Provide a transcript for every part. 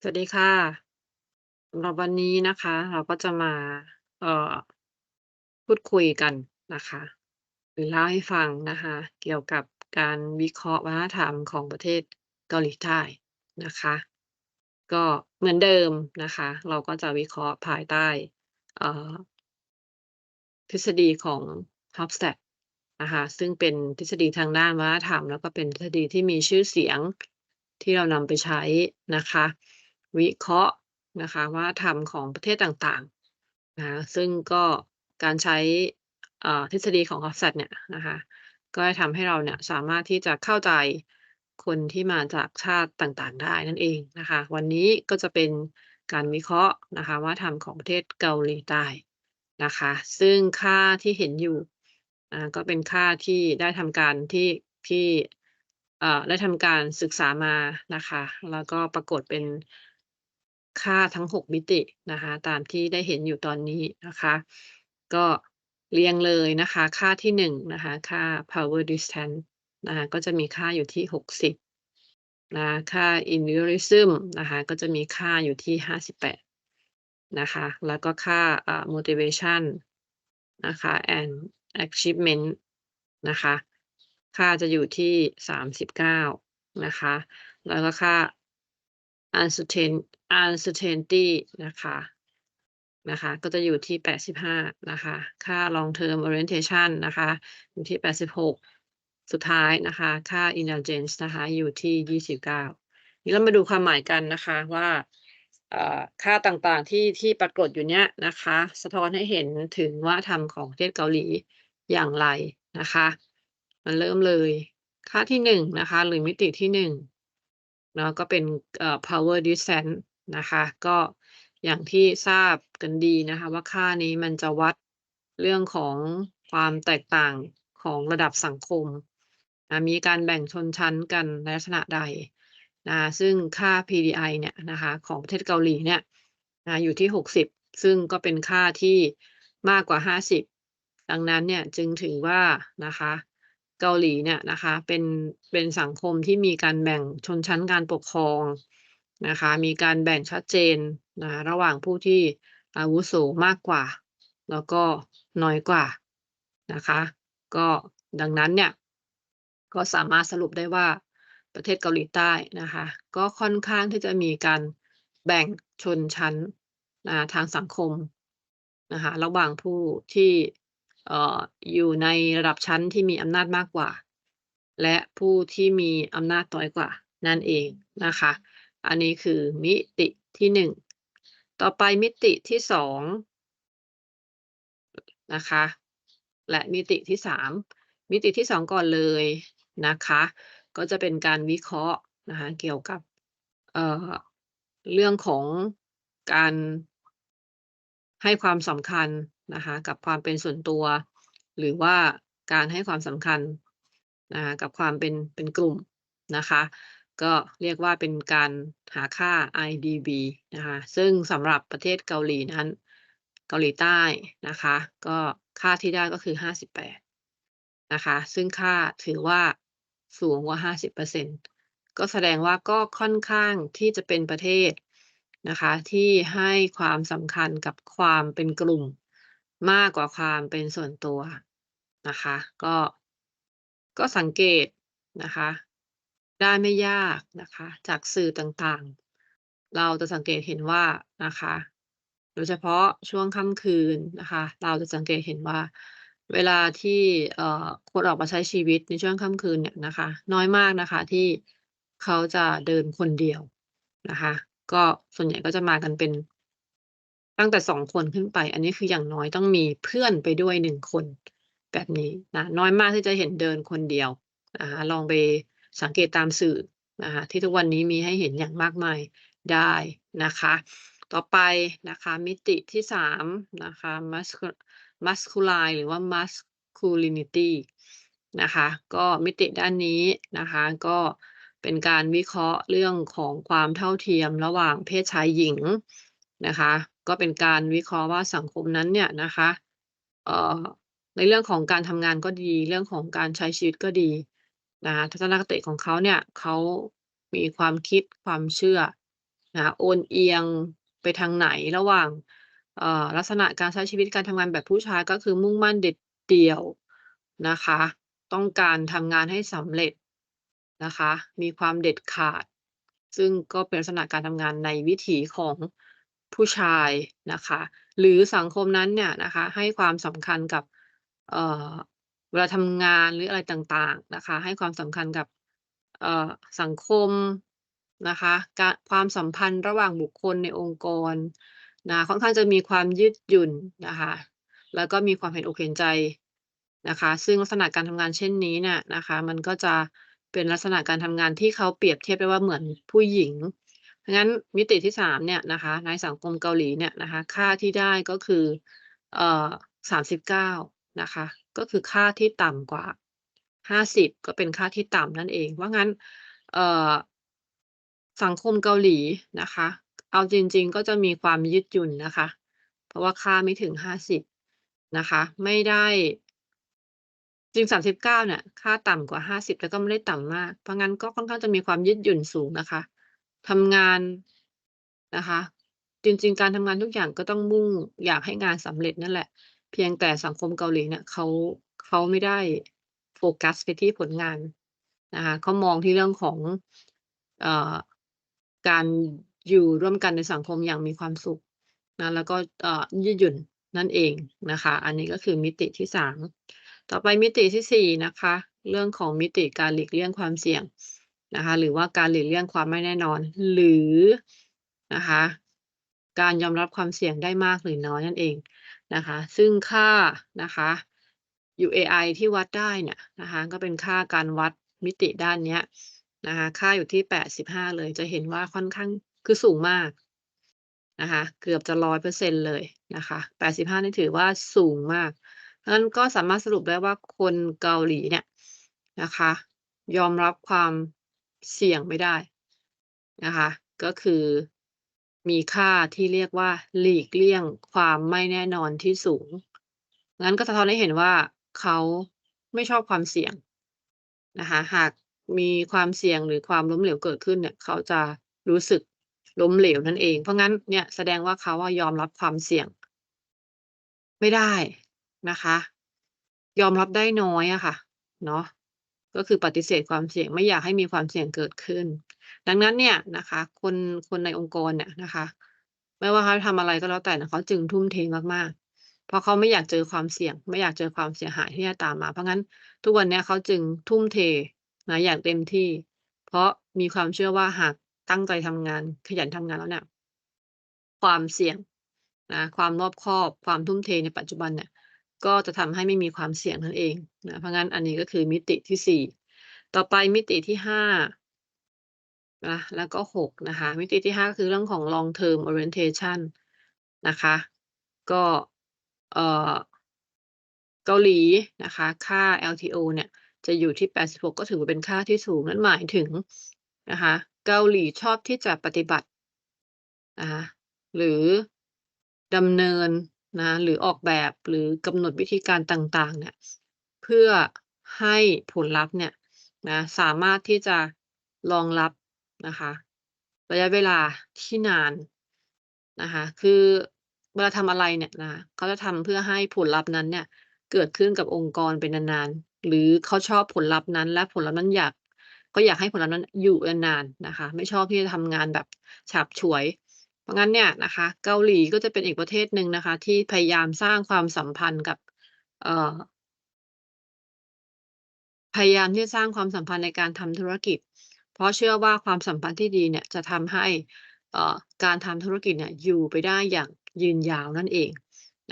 สวัสดีค่ะสำหรับวันนี้นะคะ เราก็จะมา เอ่อ พูดคุยกันนะคะ หรือเล่าให้ฟังนะคะ เกี่ยวกับการวิเคราะห์วัฒนธรรมของประเทศเกาหลีใต้นะคะ ก็เหมือนเดิมนะคะ เราก็จะวิเคราะห์ภายใต้ เอ่อ ทฤษฎีของ Hofstede นะคะซึ่งเป็นทฤษฎีทางด้านวัฒนธรรม แล้วก็เป็นทฤษฎีที่มีชื่อเสียงที่เรานำไปใช้นะคะ วิเคราะห์นะคะวัฒนธรรมของประเทศต่างๆนะซึ่งก็การใช้ทฤษฎีของ Hofstede เนี่ยนะคะก็จะทำให้เราเนี่ยสามารถที่จะเข้าใจคนที่มาจากชาติต่างๆ ได้นั่นเองนะคะวันนี้ก็จะเป็นการวิเคราะห์นะคะวัฒนธรรมของประเทศเกาหลีใต้นะคะซึ่งค่าที่เห็นอยู่ก็เป็นค่าที่ได้ทำการที่ที่ได้ทำการศึกษามานะคะแล้วก็ปรากฏเป็น ค่าทั้ง 6 มิตินะคะ ตามที่ได้เห็นอยู่ตอนนี้นะคะ ก็เรียงเลยนะคะ ค่าที่1นะคะ ค่า power distance นะคะก็จะมีค่าอยู่ที่ 60นะค่า individualism นะคะ ก็จะมีค่าอยู่ที่ 58 นะคะ แล้วก็ค่าอ่า motivation นะคะ and achievement นะคะ ค่าจะอยู่ที่ 39 นะคะ แล้วก็ค่า uncertain uncertainty นะคะนะคะ ก็จะอยู่ที่ 85 นะคะ ค่า long term orientation นะคะ อยู่ที่ 86 สุดท้ายนะคะ ค่า intelligence นะคะ อยู่ที่ 29 นี้เรามาดูความหมายกันนะคะว่าค่าต่างๆที่ที่ปรากฏอยู่เนี้ยนะคะ สะท้อนให้เห็นถึงวัฒนธรรมของประเทศเกาหลีอย่างไรนะคะมาเริ่มเลย ค่าที่1นะคะ หรือมิติที่ 1 เนาะก็เป็นเอ่อ power distance นะคะ ก็อย่างที่ทราบกันดีนะคะว่าค่านี้มันจะวัดเรื่องของความแตกต่างของระดับสังคมอ่ามีการแบ่งชนชั้นกันในลักษณะใดนะซึ่งค่า PDI เนี่ยนะคะของประเทศเกาหลีเนี่ยอ่าอยู่ที่ 60 ซึ่งก็เป็นค่าที่มากกว่า 50 ดังนั้นเนี่ยจึงถือว่านะคะ เกาหลีเนี่ยนะคะเป็นเป็นสังคมที่มีการแบ่งชนชั้นการปกครองนะคะมีการแบ่งชัดเจนนะระหว่างผู้ที่อาวุโสมากกว่า แล้วก็น้อยกว่านะคะก็ดังนั้นเนี่ยก็สามารถสรุปได้ว่าประเทศเกาหลีใต้นะคะก็ค่อนข้างที่จะมีการแบ่งชนชั้นอ่าทางสังคมนะคะระหว่างผู้ที่ อยู่ในระดับชั้นที่มีอำนาจมากกว่า และผู้ที่มีอำนาจน้อยกว่า นั่นเองนะคะ อันนี้คือมิติที่1ต่อไปมิติที่2นะคะ และมิติที่3มิติที่2ก่อนเลยนะคะ ก็จะเป็นการวิเคราะห์นะคะเกี่ยวกับเเรื่องของการให้ความสำคัญ นะคะกับความเป็นส่วนตัว หรือว่าการให้ความสำคัญนะคะกับความเป็นเป็นกลุ่มนะคะก็เรียกว่าเป็นการหาค่า IDB นะคะซึ่งสำหรับประเทศเกาหลีนั้น เกาหลีใต้นะคะก็ค่าที่ได้ก็คือ 58นะคะซึ่งค่าถือว่าสูงกว่า 50%ก็แสดงว่าก็ค่อนข้างที่จะเป็นประเทศนะคะที่ให้ความสำคัญกับความเป็นกลุ่ม มากกว่าความเป็นส่วนตัวนะคะ ก็ ก็สังเกตนะคะ ได้ไม่ยากนะคะ จากสื่อต่างๆ เราจะสังเกตเห็นว่านะคะ โดยเฉพาะช่วงค่ำคืนนะคะ เราจะสังเกตเห็นว่า เวลาที่เอ่อคนออกมาใช้ชีวิตในช่วงค่ำคืนเนี่ยนะคะ น้อยมากนะคะที่เขาจะเดินคนเดียวนะคะ ก็ส่วนใหญ่ก็จะมากันเป็น ตั้งแต่2คนขึ้นไป อันนี้คืออย่างน้อยต้องมีเพื่อนไปด้วย1คน แบบนี้นะน้อยมากที่จะเห็นเดินคนเดียวนะคะลองไปสังเกตตามสื่อนะคะที่ทุกวันนี้มีให้เห็นอย่างมากมายได้นะคะ ต่อไปนะคะมิติที่3นะคะ masculine หรือว่า masculinity นะคะก็มิติด้านนี้นะคะก็เป็นการวิเคราะห์เรื่องของความเท่าเทียมระหว่างเพศชายหญิงนะคะ ก็เป็นการวิเคราะห์ว่าสังคมนั้นเนี่ยนะคะในเรื่องของการทำงานก็ดี เรื่องของการใช้ชีวิตก็ดีนะคะทัศนคติของเขาเนี่ยเขามีความคิดความเชื่อนะโอนเอียงไปทางไหนระหว่างลักษณะการใช้ชีวิตการทำงานแบบผู้ชายก็คือมุ่งมั่นเด็ดเดี่ยวนะคะ ต้องการทำงานให้สำเร็จนะคะ มีความเด็ดขาด ซึ่งก็เป็นลักษณะการทำงานในวิถีของ ผู้ชายนะคะ หรือสังคมนั้นเนี่ยนะคะ ให้ความสำคัญกับเอ่อเวลาทำงานหรืออะไรต่างๆนะคะ ให้ความสำคัญกับเอ่อสังคมนะคะกะความสัมพันธ์ระหว่างบุคคลในองค์กรนะค่อนข้างจะมีความยืดหยุ่นนะคะ แล้วก็มีความเห็นอกเห็นใจนะคะ ซึ่งลักษณะการทำงานเช่นนี้เนี่ยนะคะ มันก็จะเป็นลักษณะการทำงานที่เขาเปรียบเทียบได้ว่าเหมือนผู้หญิง งั้นมิติที่3เนี่ยนะคะในสังคมเกาหลีเนี่ยนะคะค่าที่ได้ก็คือเอ่อ39นะคะก็คือค่าที่ต่ำกว่า50ก็เป็นค่าที่ต่ำนั่นเองเพรางั้นเอ่อสังคมเกาหลีนะคะ เอาจริง ๆ ก็จะมีความยืดหยุ่นนะคะ เพราะว่าค่าไม่ถึง50นะคะ ไม่ได้จริง39เนี่ยค่าต่ำกว่า50แต่ก็ไม่ได้ต่ำมาก เพราะงั้นก็ค่อนข้างจะมีความยืดหยุ่นสูงนะคะ ทำงานนะคะ จริง ๆ การทำงานทุกอย่างก็ต้องมุ่งอยากให้งานสำเร็จนั่นแหละ เพียงแต่สังคมเกาหลีเนี่ยเขาเขาไม่ได้โฟกัสไปที่ผลงานนะคะเขามองที่เรื่องของเอ่อการอยู่ร่วมกันในสังคมอย่างมีความสุขนะแล้วก็เอ่อยืดหยุ่นนั่นเองนะคะ อันนี้ก็คือมิติที่3ต่อไปมิติที่4นะคะ เรื่องของมิติการหลีกเลี่ยงความเสี่ยง นะคะ หรือว่าการหลีกเลี่ยงความไม่แน่นอน หรือนะคะ การยอมรับความเสี่ยงได้มากหรือน้อยนั่นเองนะคะ ซึ่งค่านะคะ UAI ที่วัดได้เนี่ยนะคะ ก็เป็นค่าการวัดมิติด้านเนี้ยนะคะ ค่าอยู่ที่ 85 เลยจะเห็นว่าค่อนข้างคือสูงมากนะคะ เกือบจะ100%เลยนะคะ 85 นี่ถือว่าสูงมากนั้นก็สามารถสรุปได้ว่าคนเกาหลีเนี่ยนะคะ ยอมรับความ เสี่ยงไม่ได้นะคะ ก็คือมีค่าที่เรียกว่าหลีกเลี่ยงความไม่แน่นอนที่สูง งั้นก็สะท้อนให้เห็นว่าเขาไม่ชอบความเสี่ยงนะคะหากมีความเสี่ยงหรือความล้มเหลวเกิดขึ้นเนี่ย เขาจะรู้สึกล้มเหลวนั่นเอง เพราะงั้นเนี่ยแสดงว่าเขาอะยอมรับความเสี่ยง ไม่ได้นะคะ ยอมรับได้น้อยอะค่ะ เนาะ ก็คือปฏิเสธความเสี่ยงไม่อยากให้มีความเสี่ยงเกิดขึ้น ดังนั้นเนี่ยนะคะคนคนในองค์กรเนี่ยนะคะ ไม่ว่าเขาทำอะไรก็แล้วแต่เนี่ยเขาจึงทุ่มเทมากๆ เพราะเขาไม่อยากเจอความเสี่ยง ไม่อยากเจอความเสียหายที่จะตามมา เพราะงั้นทุกวันนี้เขาจึงทุ่มเทนะอย่างเต็มที่ เพราะมีความเชื่อว่าหากตั้งใจทำงานขยันทำงานแล้วเนี่ยความเสี่ยงนะความรอบคอบ ความทุ่มเทในปัจจุบันเนี่ย ก็จะทำให้ไม่มีความเสี่ยงนั่นเองนะเพราะงั้นอันนี้ก็คือมิติที่ 4 ต่อไปมิติที่5นะแล้วก็6นะคะ มิติที่ 5 ก็คือเรื่องของ long term orientation นะคะ ก็เออเกาหลีนะคะ ค่า LTO เนี่ยจะอยู่ที่ 86 ก็ถือว่าเป็นค่าที่สูง นั่นหมายถึงนะคะเกาหลีชอบที่จะปฏิบัตินะคะหรือดำเนิน นะหรือออกแบบหรือกำหนดวิธีการต่างๆเนี่ยเพื่อให้ผลลัพธ์เนี่ยนะสามารถที่จะรองรับนะคะระยะเวลาที่นานนะคะคือเวลาทำอะไรเนี่ยนะเขาจะทำเพื่อให้ผลลัพธ์นั้นเนี่ยเกิดขึ้นกับองค์กรไปนานๆ หรือเขาชอบผลลัพธ์นั้น และผลลัพธ์นั้นอยากก็อยากให้ผลลัพธ์นั้นอยู่นานๆนะคะ ไม่ชอบที่จะทำงานแบบฉาบฉวย เพราะงั้นเนี่ยนะคะเกาหลีก็จะเป็นอีกประเทศหนึ่งนะคะ ที่พยายามสร้างความสัมพันธ์กับเอ่อพยายามที่จะสร้างความสัมพันธ์ในการทำธุรกิจ เพราะเชื่อว่าความสัมพันธ์ที่ดีเนี่ยจะทำให้เอการทำธุรกิจเนี่ยอยู่ไปได้อย่างยืนยาวนั่นเอง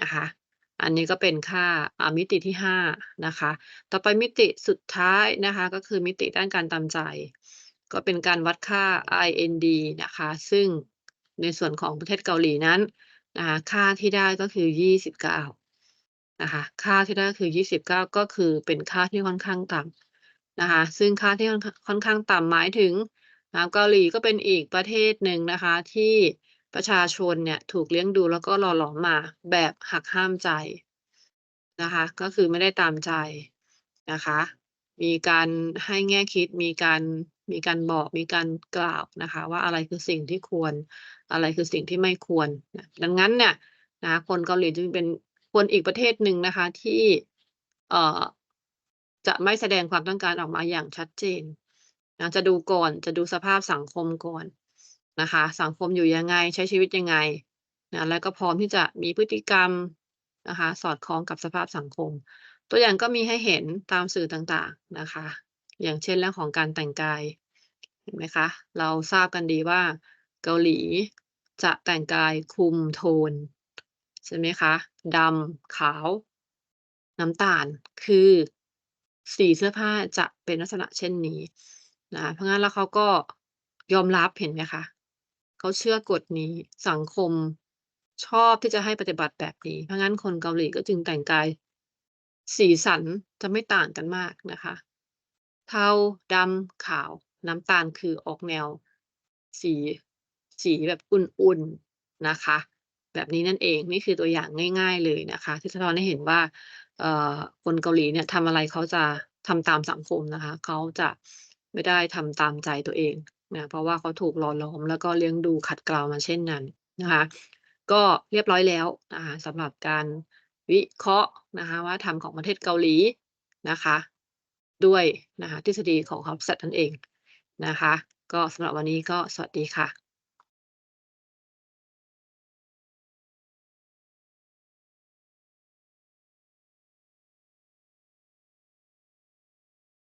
นะคะ อันนี้ก็เป็นค่าอ่ามิติที่5นะคะ ต่อไปมิติสุดท้ายนะคะก็คือมิติด้านการตามใจ ก็เป็นการวัดค่า IND นะคะ ซึ่ง ในส่วนของประเทศเกาหลีนั้นนะคะค่าที่ได้ก็คือ 29นะคะค่าที่ได้คือ 29 ก็คือเป็นค่าที่ค่อนข้างต่ำนะคะซึ่งค่าที่ค่อนข้างต่ำหมายถึงอ่าเกาหลีก็เป็นอีกประเทศหนึ่งนะคะที่ประชาชนเนี่ยถูกเลี้ยงดูแล้วก็หล่อหลอมมาแบบหักห้ามใจนะคะก็คือไม่ได้ตามใจนะคะ มีการให้แง่คิดมีการมีการบอกมีการกล่าวนะคะ ว่าอะไรคือสิ่งที่ควร อะไรคือสิ่งที่ไม่ควรนะดังนั้นเนี่ยนะคนเกาหลีจึงเป็นคนอีกประเทศหนึ่งนะคะที่เอ่อจะไม่แสดงความต้องการออกมาอย่างชัดเจนนะจะดูก่อนจะดูสภาพสังคมก่อนนะคะ สังคมอยู่ยังไงใช้ชีวิตยังไงนะแล้วก็พร้อมที่จะมีพฤติกรรมนะคะ สอดคล้องกับสภาพสังคม ตัวอย่างก็มีให้เห็นตามสื่อต่างๆนะคะ อย่างเช่นเรื่องของการแต่งกาย เห็นไหมคะ เราทราบกันดีว่า เกาหลีจะแต่งกายคุมโทน ใช่ไหมคะดำขาว น้ำตาลคือสีเสื้อผ้าจะเป็นลักษณะเช่นนี้นะเพราะงั้นแล้วเขาก็ยอมรับเห็นไหมคะเขาเชื่อกฎนี้สังคมชอบที่จะให้ปฏิบัติแบบนี้ เพราะงั้นคนเกาหลีก็จึงแต่งกาย สีสันจะไม่ต่างกันมากนะคะ เทาดำขาว น้ำตาลคือออกแนว สีสีแบบอุ่นๆนะคะ แบบนี้นั่นเองนี่คือตัวอย่างง่าย ๆเลยนะคะ ที่สะท้อนให้เห็นว่าคนเกาหลีเนี่ยทำอะไรเขาจะทำตามสังคมนะคะ เขาจะไม่ได้ทำตามใจตัวเองนะเพราะว่าเขาถูกหล่อหลอมแล้วก็เลี้ยงดูขัดเกลามาเช่นนั้นนะคะ ก็เรียบร้อยแล้วนะคะสำหรับการวิเคราะห์นะคะวัฒนธรรมของประเทศเกาหลีนะคะ ด้วยนะคะทฤษฎีของฮอบสัตนั่นเองนะคะ ก็สำหรับวันนี้ก็สวัสดีค่ะ